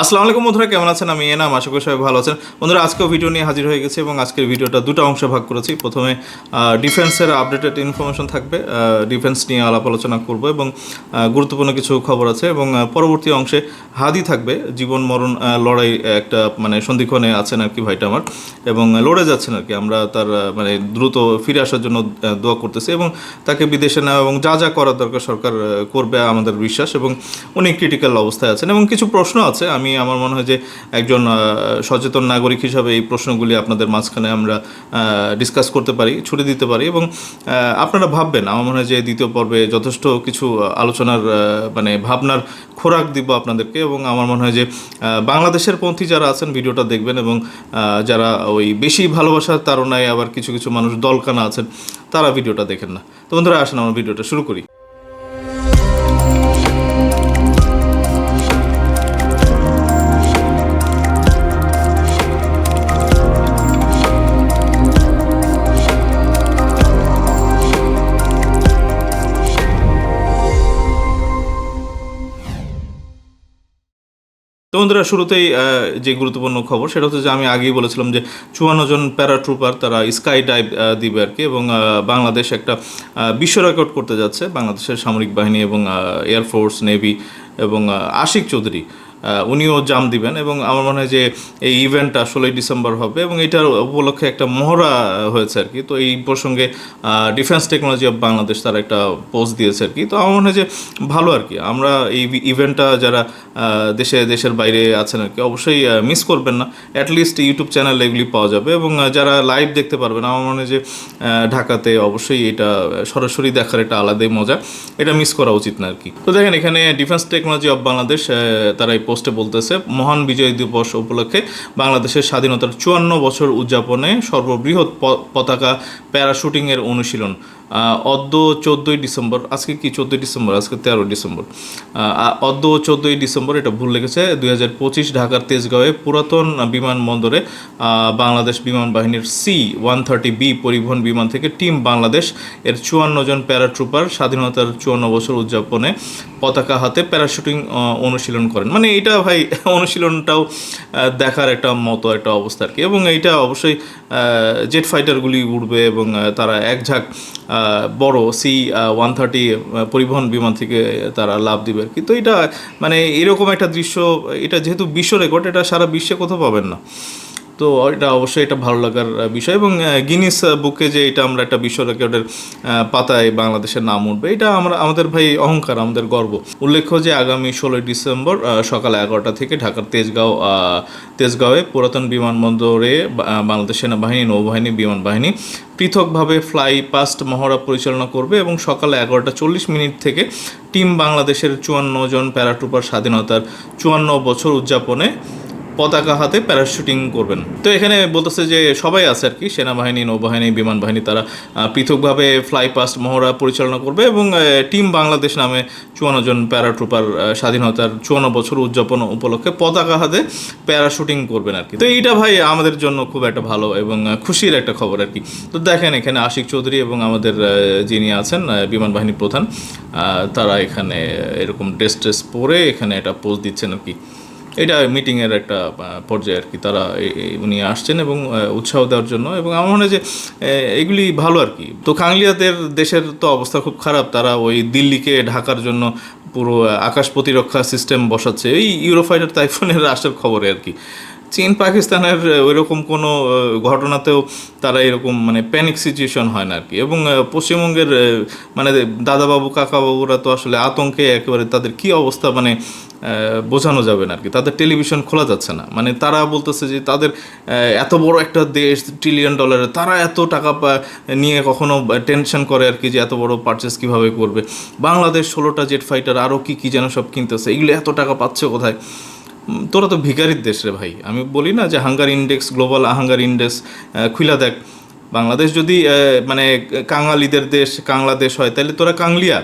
আসসালামু আলাইকুম বন্ধুরা, কেমন আছেন? আমি এনাম, আশা করি সবাই ভালো আছেন। বন্ধুরা, আজকেও ভিডিও নিয়ে হাজির হয়ে গেছে এবং আজকের ভিডিওটা দুটো অংশে ভাগ করেছি। প্রথমে ডিফেন্সের আপডেটেড ইনফরমেশন থাকবে। ডিফেন্স নিয়ে আলাপ আলোচনা করব এবং গুরুত্বপূর্ণ কিছু খবর আছে এবং পরবর্তী অংশে হাদি থাকবে। জীবন, মরণ লড়াই একটা মানে সন্ধিক্ষণে আছেন আর কি ভাইটা আমার। এবং লড়ে যাচ্ছেন আর কি। আমরা তার মানে দ্রুত ফিরে আসার জন্য দোয়া করতেছি এবং তাকে বিদেশে নেওয়া এবং যা যা করার দরকার সরকার করবে আমাদের বিশ্বাস এবং উনি ক্রিটিক্যাল অবস্থায় আছেন এবং কিছু প্রশ্ন আছে। আমি আমার মনে হয় যে একজন সচেতন নাগরিক হিসাবে এই প্রশ্নগুলি আপনাদের মাঝখানে আমরা ডিসকাস করতে পারি ছুটে দিতে পারি এবং আপনারা ভাববেন, আমার মনে হয় যে দ্বিতীয় পর্বে যথেষ্ট কিছু আলোচনার মানে ভাবনার খোরাক দিব আপনাদেরকে এবং আমার মনে হয় যে বাংলাদেশের পন্থী যারা আছেন ভিডিওটা দেখবেন এবং যারা ওই বেশি ভালোবাসার তারণায় আবার কিছু কিছু মানুষ দলকানা আছেন, তারা ভিডিওটা দেখেন না। তো বন্ধুরা, আসেন, আমার ভিডিওটা শুরু করি। তো বন্ধুরা, শুরুতেই যে গুরুত্বপূর্ণ খবর, সেটা হচ্ছে যে আমি আগেই বলেছিলাম যে চুয়ান্ন জন প্যারাট্রুপার তারা স্কাই ডাইভ দিবে আর কি এবং বাংলাদেশ একটা বিশ্ব রেকর্ড করতে যাচ্ছে। বাংলাদেশের সামরিক বাহিনী এবং এয়ারফোর্স নেভি এবং আশিক চৌধুরী। উনিও জাম দিবেন এবং আমার মনে হয় যে এই ইভেন্টটা ষোলোই ডিসেম্বর হবে এবং এটার উপলক্ষে একটা মহড়া হয়েছে আর কি। তো এই প্রসঙ্গে ডিফেন্স টেকনোলজি অফ বাংলাদেশ তারা একটা পোস্ট দিয়েছে আর কি। তো আমার মনে হয় যে ভালো আর কি। আমরা এই ইভেন্টটা যারা দেশে, দেশের বাইরে আছেন আর কি, অবশ্যই মিস করবেন না। অ্যাটলিস্ট ইউটিউব চ্যানেল এগুলি পাওয়া যাবে এবং যারা লাইভ দেখতে পারবেন, আমার মনে হয় যে ঢাকাতে অবশ্যই এটা সরাসরি দেখার একটা আলাদাই মজা। এটা মিস করা উচিত না আর কি। তো দেখেন, এখানে ডিফেন্স টেকনোলজি অফ বাংলাদেশ তারা এই পোস্টে বলতেছে, মহান বিজয় দিবস উপলক্ষে বাংলাদেশের স্বাধীনতার চুয়ান্ন বছর উদযাপনে সর্ববৃহৎ পতাকা প্যারাশুটিংয়ের অনুশীলন। অদ্য চোদ্দোই ডিসেম্বর আজকে কি চোদ্দোই ডিসেম্বর? আজকে তেরো ডিসেম্বর। অদ্য চোদ্দোই ডিসেম্বর এটা ভুল লেগেছে দুই হাজার পঁচিশ ঢাকার তেজগাঁওয়ে পুরাতন বিমানবন্দরে বাংলাদেশ বিমান বাহিনীর সি ওয়ান থার্টি বি পরিবহন বিমান থেকে টিম বাংলাদেশ এর চুয়ান্ন জন প্যারাট্রুপার স্বাধীনতার চুয়ান্ন বছর উদযাপনে পতাকা হাতে প্যারাশুটিং অনুশীলন করেন। মানে এটা ভাই অনুশীলনটাও দেখার একটা মতো একটা অবস্থা আর কি। এবং এইটা অবশ্যই জেট ফাইটারগুলি উঠবে এবং তারা এক ঝাঁক আহ, বড় সি ওয়ান থার্টি পরিবহন বিমান থেকে তারা লাভ দিবে কিন্তু এটা মানে এরকম একটা দৃশ্য, এটা যেহেতু বিশ্ব রেকর্ড, এটা সারা বিশ্বে কোথাও পাবেন না। তো এটা অবশ্যই এটা ভালো লাগার বিষয় এবং গিনিস বুকে যে এটা আমরা একটা বিশ্ব রেকর্ডের পাতায় বাংলাদেশের নাম উঠবে। এটা আমরা, আমাদের ভাই অহংকার, আমাদের গর্ব। উল্লেখ্য যে আগামী ষোলোই ডিসেম্বর সকাল এগারোটা থেকে ঢাকার তেজগাঁও তেজগাঁওয়ে পুরাতন বিমানবন্দরে বাংলাদেশ সেনাবাহিনী, নৌবাহিনী বিমান বাহিনী পৃথকভাবে ফ্লাই পাস্ট মহড়া পরিচালনা করবে এবং সকাল এগারোটা চল্লিশ মিনিট থেকে টিম বাংলাদেশের চুয়ান্ন জন প্যারাট্রুপার স্বাধীনতার চুয়ান্ন বছর উদযাপনে পতাকা হাতে প্যারাশুটিং করবেন। তো এখানে বলতেছে যে সবাই আছে আর কি, সেনাবাহিনী, নৌবাহিনী বিমান বাহিনী তারা পৃথকভাবে ফ্লাই পাস্ট মহড়া পরিচালনা করবে এবং টিম বাংলাদেশ নামে চুয়ান্ন জন প্যারাট্রুপার স্বাধীনতার চুয়ান্ন বছর উদযাপন উপলক্ষে পতাকা হাতে প্যারাশুটিং করবেন আর কি। তো এইটা ভাই আমাদের জন্য খুব একটা ভালো এবং খুশির একটা খবর আর কি। তো দেখেন এখানে আশিক চৌধুরী এবং আমাদের যিনি আছেন বিমান বাহিনী প্রধান তারা এখানে এরকম ড্রেস ট্রেস পরে এখানে এটা পোজ দিচ্ছেন আর কি। এটা মিটিংয়ের একটা পর্যায়ে আর কি তারা উনি আসছেন এবং উৎসাহ দেওয়ার জন্য এবং আমার মনে হয় যে এগুলি ভালো আর কি। তো কাংলিয়াদের দেশের তো অবস্থা খুব খারাপ, তারা ওই দিল্লিকে ঢাকার জন্য পুরো আকাশ প্রতিরক্ষা সিস্টেম বসাচ্ছে। এই ইউরোফাইটার তাইফোনের আসার খবরে আর কি। চীন, পাকিস্তানের ওইরকম কোনো ঘটনাতেও তারা এরকম মানে প্যানিক সিচুয়েশন হয় না আর কি। এবং পশ্চিমবঙ্গের মানে দাদাবাবু, কাকাবাবুরা তো আসলে আতঙ্কে একেবারে। তাদের কি অবস্থা? মানে বোঝানো যাবে না আর কি। তাদের টেলিভিশন খোলা যাচ্ছে না। মানে তারা বলতেছে যে তাদের এত বড় একটা দেশ ট্রিলিয়ন ডলারের তারা এত টাকা নিয়ে কখনো টেনশন করে আর কি যে এত বড় পারচেস কীভাবে করবে। বাংলাদেশ ষোলোটা জেট ফাইটার আরও কি কি যেন সব কিনতেছে, এগুলো এত টাকা পাচ্ছে কোথায়? তোরা তো ভিখারির দেশ রে ভাই। আমি বলি না যে hunger index global hunger index খুলা দেখ। বাংলাদেশ যদি মানে কাঙালিদের দেশ কাংলা দেশ হয় তাহলে তোরা কাংলিয়া।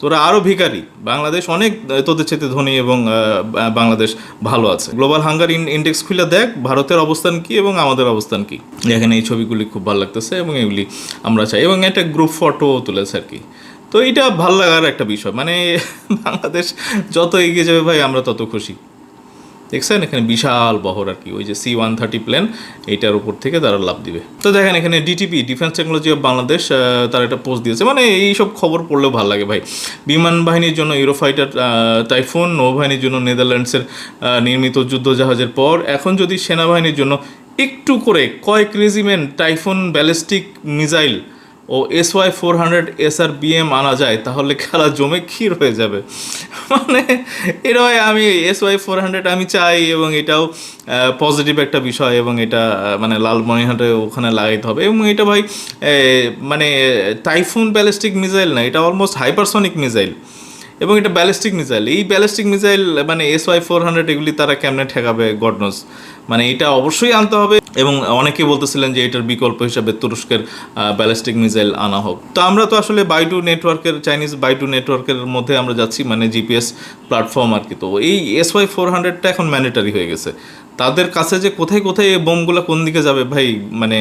তোরা আরও ভিকারি বাংলাদেশ অনেক তোদের চেতে ধনী এবং বাংলাদেশ ভালো আছে। গ্লোবাল হাঙ্গার ইন্ডেক্স খুলে দেখ, ভারতের অবস্থান কি এবং আমাদের অবস্থান কি। এখানে এই ছবিগুলি খুব ভালো লাগতেছে এবং এগুলি আমরা চাই। এবং একটা গ্রুপ ফটো তুলেছে আর কি। তো এটা ভালো লাগার একটা বিষয়। মানে বাংলাদেশ যত এগিয়ে যাবে ভাই, আমরা তত খুশি। দেখছেন? এখানে বিশাল বহর আর কি। ওই যে সি ওয়ান থার্টি প্লেন এইটার উপর থেকে তারা লাভ দিবে। তো দেখেন, এখানে DTP defence technology of Bangladesh তার একটা পোস্ট দিয়েছে। মানে এই সব খবর পড়লেও ভালো লাগে ভাই। বিমান বাহিনীর জন্য ইউরোফাইটার টাইফুন নৌবাহিনীর জন্য নেদারল্যান্ডসের নির্মিত যুদ্ধজাহাজের পর, এখন যদি সেনাবাহিনীর জন্য একটু করে কয়েক রেজিমেন্ট টাইফুন ব্যালিস্টিক মিসাইল ও S Y four hundred S R BM আনা যায়, তাহলে খেলা জমে ক্ষীর হয়ে যাবে। মানে এটা আমি এস ওয়াই ফোর হান্ড্রেড আমি চাই এবং এটাও পজিটিভ একটা বিষয় এবং এটা মানে লালমনিরহাটে ওখানে লাগাইতে হবে। এবং এটা ভাই মানে টাইফুন ব্যালিস্টিক মিসাইল না, এটা অলমোস্ট হাইপারসনিক মিসাইল এবং এটা ব্যালিস্টিক মিসাইল এই ব্যালিস্টিক মিসাইল মানে এস ওয়াই ফোর হান্ড্রেড এগুলি তারা কেমনে ঠেকাবে গডনস মানে এটা অবশ্যই আনতে হবে এবং অনেকে বলতেছিলেন যে এটার বিকল্প হিসাবে তুরস্কের ব্যালিস্টিক মিসাইল আনা হোক। তো আমরা তো আসলে বাইটু নেটওয়ার্কের চাইনিজ বাইটু নেটওয়ার্কের মধ্যে আমরা যাচ্ছি মানে জিপিএস প্ল্যাটফর্ম আর কি। তো এই এস ওয়াই ফোর হান্ড্রেডটা এখন ম্যান্ডেটারি হয়ে গেছে। তাদের কাছে যে কোথায় কোথায় এই বোমগুলো কোন দিকে যাবে ভাই মানে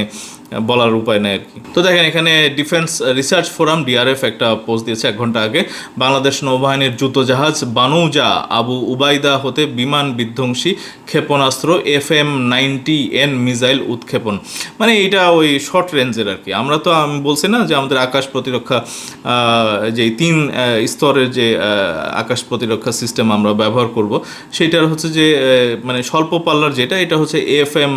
বলার উপায় নেই আর কি। তো দেখেন, এখানে ডিফেন্স রিসার্চ ফোরাম ডিআরএফ একটা পোস্ট দিয়েছে এক ঘণ্টা আগে। বাংলাদেশ নৌবাহিনীর যুদ্ধজাহাজ বানৌজা আবু উবাইদা হতে বিমান বিধ্বংসী ক্ষেপণাস্ত্র F M ninety N missile উৎক্ষেপণ। মানে এটা ওই শর্ট রেঞ্জের আর কি। আমরা তো আমি বলছি না যে আমাদের আকাশ প্রতিরক্ষা যে তিন স্তরের যে আকাশ প্রতিরক্ষা সিস্টেম আমরা ব্যবহার করব সেটার হচ্ছে যে মানে স্বল্প পাল্লার যেটা, এটা হচ্ছে এফ এম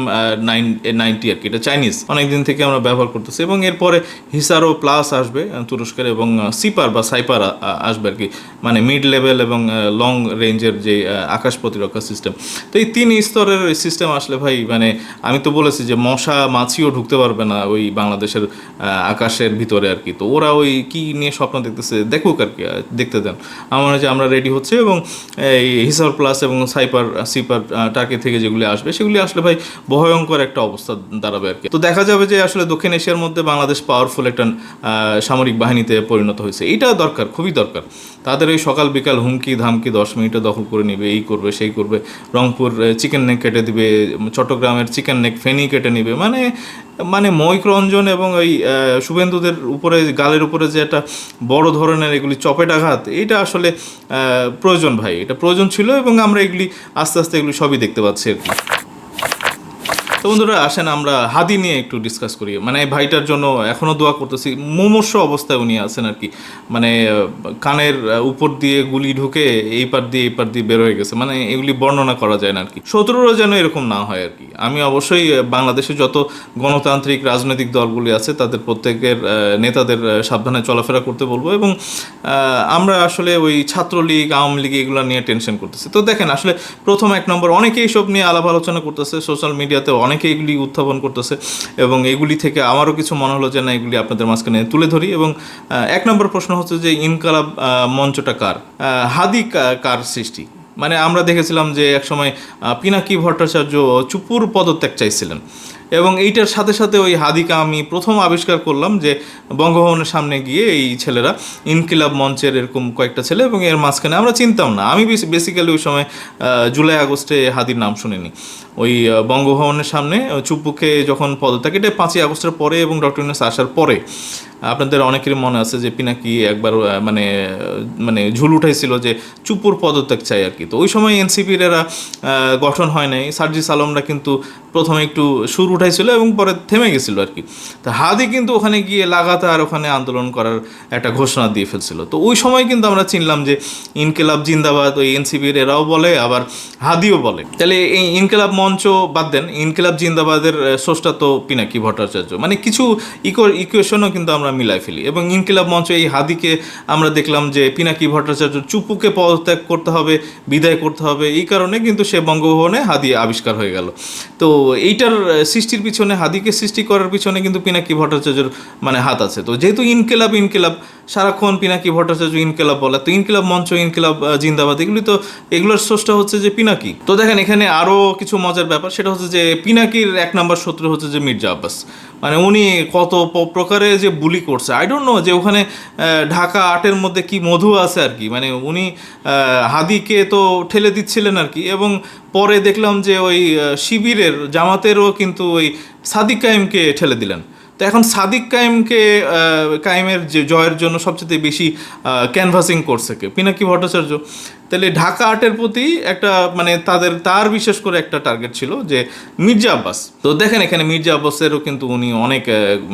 নাইন নাইনটি আর কি। এটা চাইনিজ অনেকদিন থেকে আমরা ব্যবহার করতেছি এবং এরপরে হিসারো প্লাস আসবে তুরস্কের এবং সিপার বা সাইপার আসবে আর কি। মানে মিড লেভেল এবং লং রেঞ্জের যে আকাশ প্রতিরক্ষা সিস্টেম তো এই তিন স্তরের সিস্টেম আসলে ভাই মানে আমি তো বলেছি যে মশা মাছিও ঢুকতে পারবে না ওই বাংলাদেশের আকাশের ভিতরে আর কি। তো ওরা ওই কি নিয়ে স্বপ্ন দেখতেছে, দেখুক আর কি দেখতে দেন। আমার মনে যে আমরা রেডি হচ্ছে এবং এই হিসার প্লাস এবং সাইপার সিপার টার্কি থেকে যেগুলি আসবে, সেগুলি আসলে ভাই ভয়ঙ্কর একটা অবস্থা দাঁড়াবে আর কি। তো দেখা যাবে যে আসলে দক্ষিণ এশিয়ার মধ্যে বাংলাদেশ পাওয়ারফুল একটা সামরিক বাহিনীতে পরিণত হয়েছে, এটা দরকার, খুবই দরকার। তাদের এই সকাল বিকাল হুমকি ধামকি দশ মিনিটে দখল করে নেবে, এই করবে, সেই করবে। রংপুর চিকেন নেক কেটে দিবে, চট্টগ্রামের চিকেন নেক ফেনি কেটে নেবে। মানে মানে মৈক রঞ্জন এবং ওই শুভেন্দুদের উপরে, গালের উপরে যে একটা বড় ধরনের এগুলি চপেটাঘাত, এটা আসলে প্রয়োজন ভাই, এটা প্রয়োজন ছিল এবং আমরা এগুলি আস্তে আস্তে এগুলি সবই দেখতে পাচ্ছি আর কি। তো বন্ধুরা, আসেন আমরা হাদি নিয়ে একটু ডিসকাস করি। মানে ভাইটার জন্য এখনও দোয়া করতেছি। মুমূর্ষ অবস্থায় উনি আছেন আর কি। মানে কানের উপর দিয়ে গুলি ঢুকে এই পার দিয়ে এই পার দিয়ে বের হয়ে গেছে। মানে এগুলি বর্ণনা করা যায় না আর কি। শত্রুরও যেন এরকম না হয় আর কি। আমি অবশ্যই বাংলাদেশে যত গণতান্ত্রিক রাজনৈতিক দলগুলি আছে, তাদের প্রত্যেকের নেতাদের সাবধানে চলাফেরা করতে বলব এবং আমরা আসলে ওই ছাত্রলীগ, আওয়ামী লীগ এগুলো নিয়ে টেনশন করতেছি। তো দেখেন, আসলে প্রথম এক নম্বর অনেকেই সব নিয়ে আলাপ আলোচনা করতেছে। সোশ্যাল মিডিয়াতে অনেকে এগুলি উত্থাপন করতেছে এবং এগুলি থেকে আমারও কিছু মনে হলো যে না, এগুলি আপনাদের মাঝখানে তুলে ধরি এবং এক নম্বর প্রশ্ন হচ্ছে যে ইনকালাব মঞ্চটা কার? হাদি কার সৃষ্টি? মানে আমরা দেখেছিলাম যে একসময় পিনাকি ভট্টাচার্য চুপুর পদত্যাগ চাইছিলেন। এবং এইটার সাথে সাথে ওই হাদিকা আমি প্রথম আবিষ্কার করলাম যে বঙ্গভবনের সামনে গিয়ে এই ছেলেরা ইনকিলাব মঞ্চের এরকম কয়েকটা ছেলে এবং এর মাঝখানে আমরা চিনতাম না। আমি বেসিক্যালি ওই সময় জুলাই আগস্টে হাদির নাম শুনিনি। ওই বঙ্গভবনের সামনে আহ, চুপ্পুকে যখন পদত্যাগ এটা পাঁচই আগস্টের পরে এবং ডক্টর ইউনুস আসার পরে। আপনাদের অনেকেরই মনে আছে যে পিনাকি একবার মানে মানে ঝুল উঠাইছিল যে চুপুর পদত্যাগ চাই আর কি। তো ওই সময় এনসিপির এরা গঠন হয় নাই। সার্জিস আলমরা কিন্তু প্রথমে একটু সুর উঠাইছিল এবং পরে থেমে গেছিল আর কি। তো হাদি কিন্তু ওখানে গিয়ে লাগাতার ওখানে আন্দোলন করার একটা ঘোষণা দিয়ে ফেলছিল। তো ওই সময় কিন্তু আমরা চিনলাম যে ইনকেলাব জিন্দাবাদ ওই এনসিপির এরাও বলে আবার হাদিও বলে। তাহলে এই ইনকেলাব মঞ্চ বাদ দেন ইনকেলাব জিন্দাবাদের স্রষ্টা তো পিনাকি ভট্টাচার্য। মানে কিছু ইকো ইকুয়েশনও কিন্তু আমরা মিলাই ফেলি। এবং ইনকিলাব মঞ্চ এই হাদিকে আমরা দেখলাম যে পিনাকি ভট্টাচার্য চুপুকে পদত্যাগ করতে হবে বিদায় করতে হবে। এই কারণে কিন্তু সে বঙ্গভবনে হাদি আবিষ্কার হয়ে গেল। তো এইটার আহ, সৃষ্টির পিছনে, হাদিকে সৃষ্টি করার পিছনে কিন্তু পিনাকি ভট্টাচার্যের মানে হাত আছে। তো যেহেতু ইনকেলাব ইনকেলাব, সারাক্ষণ পিনাকি ভট্টাচার্য ইনকেলাব বলে, তো ইনকেলাব মঞ্চ, ইনকেলাব জিন্দাবাদ, এগুলি তো, এগুলোর স্রষ্টা হচ্ছে যে পিনাকি। তো দেখেন, এখানে আরও কিছু মজার ব্যাপার, সেটা হচ্ছে যে পিনাকির এক নম্বর শত্রু হচ্ছে যে মির্জা আব্বাস। মানে উনি কত প্রকারে যে বুলি করছে। আই ডোন্ট নো যে ওখানে ঢাকা আটের মধ্যে কি মধু আছে আর কি। মানে উনি হাদিকে তো ঠেলে দিচ্ছিলেন আর কি। এবং পরে দেখলাম যে ওই শিবিরের জামাতেরও কিন্তু ওই সাদিক কাইমকে ঠেলে দিলেন। তো এখন সাদিক কায়েমকে কায়েমের যে জয়ের জন্য সবচেয়ে বেশি ক্যানভাসিং করছে কে? পিনাকি ভট্টাচার্য। তাহলে ঢাকা আর্টের প্রতি একটা মানে তাদের, তার বিশেষ করে একটা টার্গেট ছিল যে মির্জা আব্বাস। তো দেখেন এখানে মির্জা আব্বাসেরও কিন্তু উনি অনেক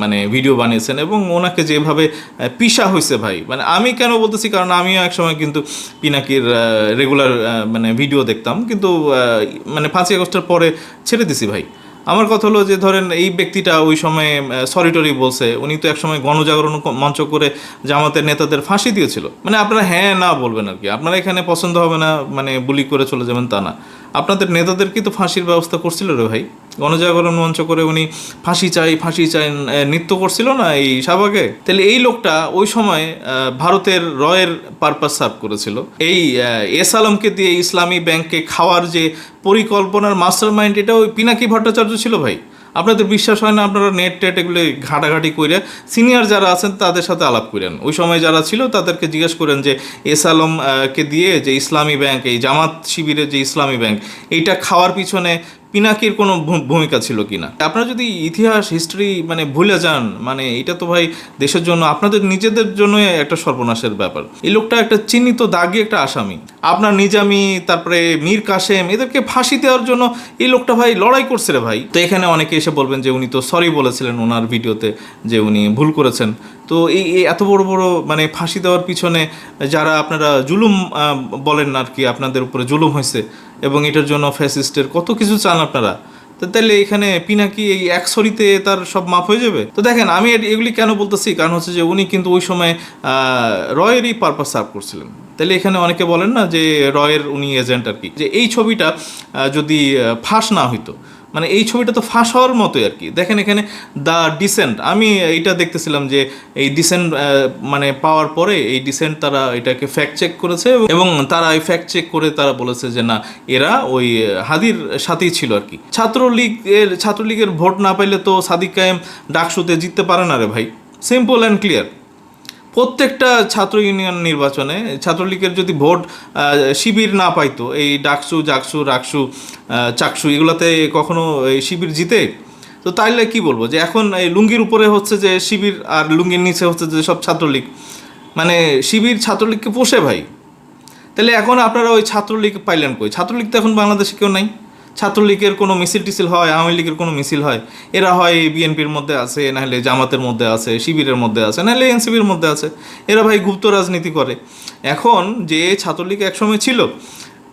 মানে ভিডিও বানিয়েছেন এবং ওনাকে যেভাবে পিসা হয়েছে ভাই মানে আমি কেন বলতেছি, কারণ আমিও একসময় কিন্তু পিনাকির রেগুলার মানে ভিডিও দেখতাম। কিন্তু মানে পাঁচই আগস্টের পরে ছেড়ে দিছি ভাই। আমার কথা হলো যে ধরেন এই ব্যক্তিটা ওই সময়ে সরি টরি বলছে, উনি তো একসময় গণজাগরণ মঞ্চ করে জামাতের নেতাদের ফাঁসি দিয়েছিল। মানে আপনারা হ্যাঁ না বলবেন আর কি। আপনারা এখানে পছন্দ হবে না মানে বুলি করে চলে যাবেন তা না। আপনাদের নেতাদের কি তো ফাঁসির ব্যবস্থা করছিল রে ভাই? গণজাগরণ মঞ্চ করে উনি ফাঁসি চাই ফাঁসি চাই নৃত্য করছিল না এই শাহবাগে? তাহলে এই লোকটা ওই সময় ভারতের রয়ের পারপাস সার্ভ করেছিল। এই এস আলমকে দিয়ে ইসলামী ব্যাংকে খাওয়ার যে পরিকল্পনার মাস্টার মাইন্ড এটা ওই পিনাকি ভট্টাচার্য ছিল ভাই। আপনাদের বিশ্বাস হয় না আপনারা নেট টেট এগুলো ঘাটাঘাটি করে সিনিয়র যারা আছেন তাদের সাথে আলাপ করেন। ওই সময় যারা ছিল তাদেরকে জিজ্ঞেস করেন যে এস আলম আহ, কে দিয়ে যে ইসলামী ব্যাংক এই জামাত শিবিরের যে ইসলামী ব্যাংক এইটা খাওয়ার পিছনে পিনাকির কোনো ভূমিকা ছিল কিনা? আপনারা যদি ইতিহাস হিস্ট্রি মানে ভুলে যান মানে এটা তো ভাই দেশের জন্য, আপনাদের নিজেদের জন্য একটা সর্বনাশের ব্যাপার। এই লোকটা একটা চিহ্নিত দাগি একটা আসামি। আপনার নিজামি, তারপরে মীর কাসেম, এদেরকে ফাঁসি দেওয়ার জন্য এই লোকটা ভাই লড়াই করছে রে ভাই। তো এখানে অনেকে এসে বলবেন যে, উনি তো সরি বলেছিলেন ওনার ভিডিওতে যে উনি ভুল করেছেন। তো এই এত বড় বড় মানে ফাঁসি দেওয়ার পিছনে যারা আপনারা জুলুম বলেন আর কি, আপনাদের উপরে জুলুম হয়েছে এবং এটার জন্য ফ্যাসিস্টের কত কিছু চান আপনারা, তো তাহলে এখানে পিনাকি এই এক সরিতে তার সব মাপ হয়ে যাবে? তো দেখেন, আমি এগুলি কেন বলতেছি? কারণ হচ্ছে যে উনি কিন্তু ওই সময় রয়েরই পারপাস সার্ভ করছিলেন। তাহলে এখানে অনেকে বলেন না যে রয়ের উনি এজেন্ট আর কি, যে এই ছবিটা যদি ফাঁস না হইতো মানে এই ছবিটা তো ফাঁস হওয়ার মতোই আর কি। দেখেন এখানে দ্য ডিসেন্ট আমি এইটা দেখতেছিলাম যে এই ডিসেন্ট মানে পাওয়ার পরে এই ডিসেন্ট তারা এটাকে ফ্যাক্ট চেক করেছে এবং- তারা এই ফ্যাক্ট চেক করে তারা বলেছে যে না, এরা ওই হাদির সাথেই ছিল আর কি। ছাত্রলীগ এর ছাত্রলীগের ভোট না পাইলে তো সাদিক কায়েম ডাকসুতে জিততে পারে না রে ভাই। সিম্পল অ্যান্ড ক্লিয়ার প্রত্যেকটা ছাত্র ইউনিয়ন নির্বাচনে ছাত্রলীগের যদি ভোট শিবির না পাইতো, এই ডাকসু, জাকসু, রাকসু চাকসু, এগুলাতে কখনো এই শিবির জিতে? তো তাইলে কি বলব যে এখন এই লুঙ্গির উপরে হচ্ছে যে শিবির আর লুঙ্গির নিচে হচ্ছে যে সব ছাত্রলীগ। মানে শিবির ছাত্রলীগকে পোষে ভাই। তাহলে এখন আপনারা ওই ছাত্রলীগ পাইলেন কই? ছাত্রলীগ তো এখন বাংলাদেশে কেউ নাই। ছাত্রলীগের কোনো মিছিল টিছিল হয়, আওয়ামী লীগের কোনো মিছিল হয়, এরা হয় বিএনপির মধ্যে আছে, নাহলে জামাতের মধ্যে আছে, শিবিরের মধ্যে আছে, নাহলে এনসিবির মধ্যে আছে, এরা ভাই গুপ্ত রাজনীতি করে। এখন যে ছাত্রলীগ একসময় ছিল,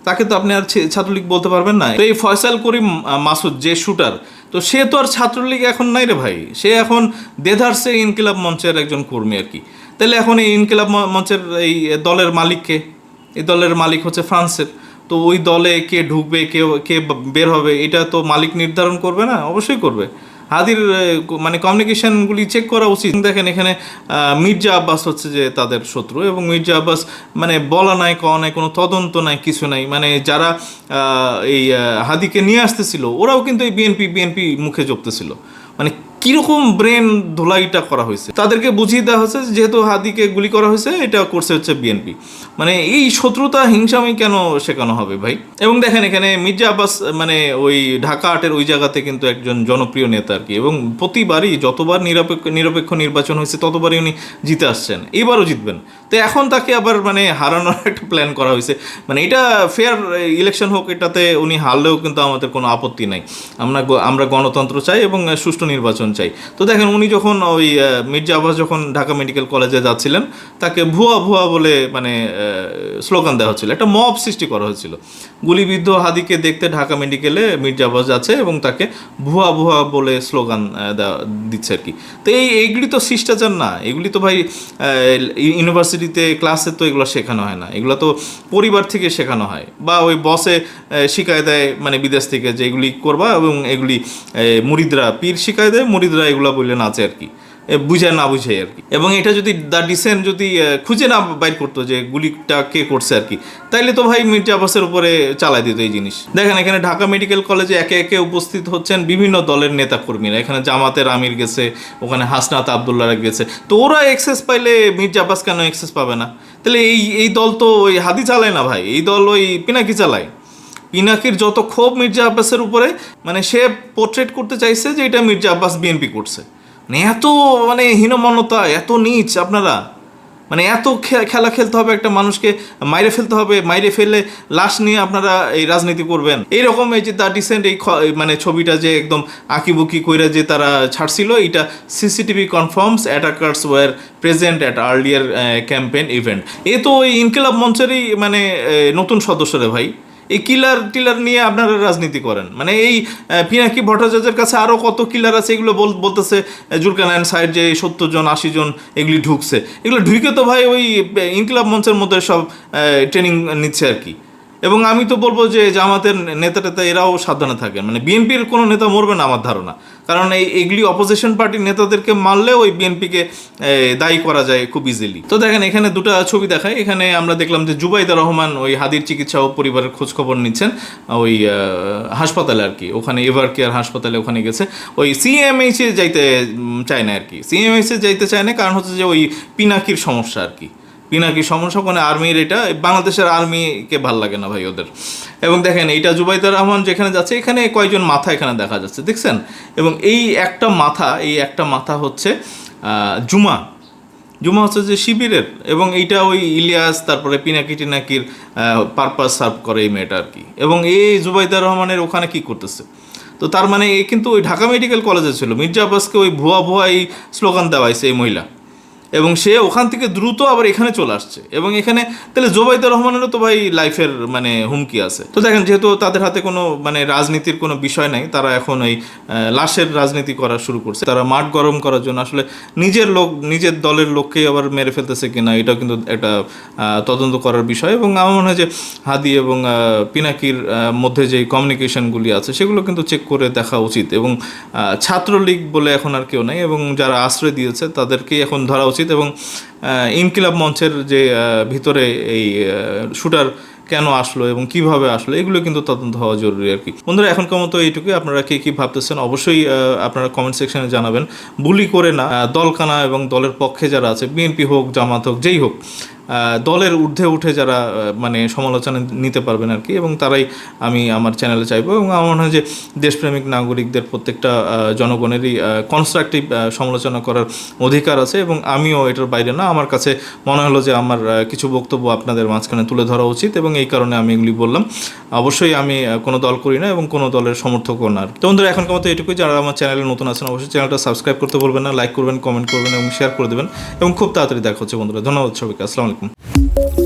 তাকে তো আপনি আর ছাত্রলীগ বলতে পারবেন না। এই ফয়সাল করিম মাসুদ, যে শুটার, তো সে তো আর ছাত্রলীগ এখন নাই রে ভাই। সে এখন দেধারসে ইনকিলাব মঞ্চের একজন কর্মী আর কি। তাহলে এখন এই ইনকিলাব মঞ্চের এই দলের মালিককে, এই দলের মালিক হচ্ছে ফ্রান্সের। তো ওই দলে কে ঢুকবে, কে কে বের হবে, এটা তো মালিক নির্ধারণ করবে না? অবশ্যই করবে। হাদির মানে কমিউনিকেশনগুলি চেক করা উচিত। দেখেন এখানে মির্জা আব্বাস হচ্ছে যে তাদের শত্রু এবং মির্জা আব্বাস মানে বলা নাই, কওয়া নাই, কোনো তদন্ত নাই, কিছু নাই। মানে যারা এই হাদিকে নিয়ে আসতেছিল, ওরাও কিন্তু এই বিএনপি বিএনপি মুখে জপতেছিল। মানে কীরকম ব্রেন ধোলাইটা করা হয়েছে? তাদেরকে বুঝিয়ে দেওয়া হয়েছে, যেহেতু হাদিকে গুলি করা হয়েছে, এটা করছে হচ্ছে বিএনপি মানে এই শত্রুতা হিংসামি কেন শেখানো হবে ভাই? এবং দেখেন এখানে মির্জা আব্বাস মানে ওই ঢাকা আটের ওই জায়গাতে কিন্তু একজন জনপ্রিয় নেতা আর কি, এবং প্রতিবারই যতবার নিরপেক্ষ নিরপেক্ষ নির্বাচন হয়েছে, ততবারই উনি জিতে আসছেন। এবারও জিতবেন। তো এখন তাকে আবার মানে হারানোর একটা প্ল্যান করা হয়েছে। মানে এটা ফেয়ার ইলেকশন হোক এটাতে উনি হারলেও কিন্তু আমাদের কোনো আপত্তি নাই। আমরা আমরা গণতন্ত্র চাই এবং সুষ্ঠু নির্বাচন চাই। তো দেখেন উনি যখন ওই মির্জা আব্বাস যখন ঢাকা মেডিকেল কলেজে যাচ্ছিলেন তাকে ভুয়া ভুয়া বলে মানে স্লোগান দেওয়া হচ্ছিল। একটা মব সৃষ্টি করা হয়েছিল গুলিবিদ্ধ হাদিকে দেখতে ঢাকা মেডিকেলে মির্জা আব্বাস যাচ্ছে এবং তাকে ভুয়া ভুয়া বলে স্লোগান দেওয়া দিচ্ছে আর কি। তো এই এইগুলি তো শিষ্টাচার না। এগুলি তো ভাই আহ, ইউনিভার্সিটিতে ক্লাসে তো এগুলো শেখানো হয় না। এগুলো তো পরিবার থেকে শেখানো হয়। বা ওই বসে শিখায় দেয় মানে বিদেশ থেকে যে এগুলি করবা এবং এগুলি মুরিদরা, পীর শিখায় দেয়, মুরিদরা এগুলো বললে নাচে আর কি। বুঝে না বুঝে আর কি। এবং এটা যদি দ্য ডিসেন্ট যদি খুঁজে না বাইর করতো যে গুলিটা কে করছে আর কি, তাইলে তো ভাই মির্জা আব্বাসের উপরে চালাই দিত এই জিনিস। দেখেন, এখানে ঢাকা মেডিকেল কলেজে একে একে উপস্থিত হচ্ছেন বিভিন্ন দলের নেতা কর্মীরা এখানে জামাতের আমির গেছে, ওখানে হাসনাত আবদুল্লাহ গেছে। তো ওরা এক্সেস পাইলে মির্জা আব্বাস কেন এক্সেস পাবে না? তাহলে এই এই দল তো ওই হাদি চালায় না ভাই, এই দল ওই পিনাকি চালায়। পিনাকির যত ক্ষোভ মির্জা আব্বাসের উপরে মানে সে পোর্ট্রেট করতে চাইছে যে এটা মির্জা আব্বাস বিএনপি করছে। মানে এত মানে হীনমন্যতা, এত নিচ আপনারা। মানে এত খেলা খেলতে হবে একটা মানুষকে, মাইরে ফেলতে হবে, মাইরে ফেলে লাশ নিয়ে আপনারা এই রাজনীতি করবেন। এইরকম এই যে দ্য ডিসেন্ট এই মানে ছবিটা যে একদম আঁকিবুকি কইরা যে তারা ছাড়ছিল এটা CCTV confirms attackers were present at earlier campaign event. এ তো ওই ইনকিলাব মঞ্চেরই মানে নতুন সদস্য রে ভাই। এই কিলার টিলার নিয়ে আপনারা রাজনীতি করেন। মানে এই পিনাকি ভট্টাচার্যের কাছে আরও কত কিলার আছে এগুলো বল, বলতেছে জুলকানায়ন সাইড যে সত্তর জন, আশি জন এগুলি ঢুকছে। এগুলো ঢুকে তো ভাই ওই ইনকিলাব মঞ্চের মধ্যে সব ট্রেনিং নিচ্ছে আর কি। এবং আমি তো বলব যে জামাতের নেতা টেতা এরাও সাবধানে থাকেন। মানে বিএনপির কোনো নেতা মরবে না আমার ধারণা। কারণ এই এগুলি অপোজিশন পার্টির নেতাদেরকে মারলে ওই বিএনপিকে দায়ী করা যায় খুব ইজিলি তো দেখেন, এখানে দুটো ছবি দেখায় এখানে আমরা দেখলাম যে জুবাইদা রহমান ওই হাদির চিকিৎসা ও পরিবারের খোঁজখবর নিচ্ছেন। ওই হাসপাতালে আর কি। ওখানে এভার কেয়ার হাসপাতালে ওখানে গেছে। ওই সিএমএইচ যাইতে চায় না আর কি। সিএমএইচ যাইতে চায় না, কারণ হচ্ছে যে ওই পিনাকির সমস্যা আর কি। পিনাকির সমস্যা? ওখানে আর্মির এটা বাংলাদেশের আর্মিকে ভালো লাগে না ভাই ওদের। এবং দেখেন, এইটা জুবাইদুর রহমান যেখানে যাচ্ছে, এখানে কয়েকজন মাথা এখানে দেখা যাচ্ছে, দেখছেন? এবং এই একটা মাথা, এই একটা মাথা হচ্ছে জুমা। জুমা হচ্ছে যে শিবিরের, এবং এইটা ওই ইলিয়াস, তারপরে পিনাকি টিনাকির পারপাস সার্ভ করে এই মেয়েটা আর কি। এবং এই জুবাইদা রহমানের ওখানে কি করতেছে? তো তার মানে কিন্তু ওই ঢাকা মেডিকেল কলেজে ছিল। মির্জা আব্বাসকে ওই ভুয়া ভুয়া এই স্লোগান দেওয়াইছে এই মহিলা। এবং সে ওখান থেকে দ্রুত আবার এখানে চলে আসছে। এবং এখানে তাহলে জোবাইদুর রহমানেরও তো ভাই লাইফের মানে হুমকি আছে। তো দেখেন, যেহেতু তাদের হাতে কোনো মানে রাজনীতির কোনো বিষয় নাই, তারা এখন ওই লাশের রাজনীতি করা শুরু করছে। তারা মাঠ গরম করার জন্য আসলে নিজের লোক, নিজের দলের লোককেই আবার মেরে ফেলতেছে কিনা, এটাও কিন্তু একটা তদন্ত করার বিষয়। এবং আমার মনে হয় যে হাদি এবং পিনাকির মধ্যে যে কমিউনিকেশনগুলি আছে, সেগুলো কিন্তু চেক করে দেখা উচিত। এবং ছাত্রলীগ বলে এখন আর কেউ নেই। এবং যারা আশ্রয় দিয়েছে, তাদেরকেই এখন ধরা উচিত। এবং আহ, ইনকিলাব মঞ্চের যে ভিতরে এই শুটার কেন আসলো এবং কীভাবে আসলো এগুলো কিন্তু তদন্ত হওয়া জরুরি আর কি। বন্ধুরা এখনকার মতো এইটুকুই। আপনারা কে কী ভাবতেছেন অবশ্যই আপনারা কমেন্ট সেকশনে জানাবেন। বুলি করে না দলকানা এবং দলের পক্ষে যারা আছে বিএনপি হোক জামাত হোক যেই হোক দলের ঊর্ধ্বে উঠে যারা মানে সমালোচনা নিতে পারবেন আর কি, এবং তারাই আমি আমার চ্যানেলে চাইব, এবং আমার মনে হয় যে দেশপ্রেমিক নাগরিকদের প্রত্যেকটা জনগণেরই কনস্ট্রাকটিভ সমালোচনা করার অধিকার আছে, এবং আমিও এটার বাইরে না, আমার কাছে মনে হলো যে আমার কিছু বক্তব্য আপনাদের মাঝখানে তুলে ধরা উচিত, এবং এই কারণে আমি এগুলি বললাম। অবশ্যই আমি কোনো দল করি না, এবং কোনো দলের সমর্থকও না তো বন্ধুরা, এখনকার মতো এটুকুই। যারা আমার চ্যানেলে নতুন আছেন, অবশ্যই চ্যানেলটা সাবস্ক্রাইব করতে বলবেন না, লাইক করবেন, কমেন্ট করবেন, এবং শেয়ার করে দেবেন, এবং খুব তাড়াতাড়ি দেখা হচ্ছে বন্ধুরা। ধন্যবাদ সবাইকে। আসসালামু আলাইকুম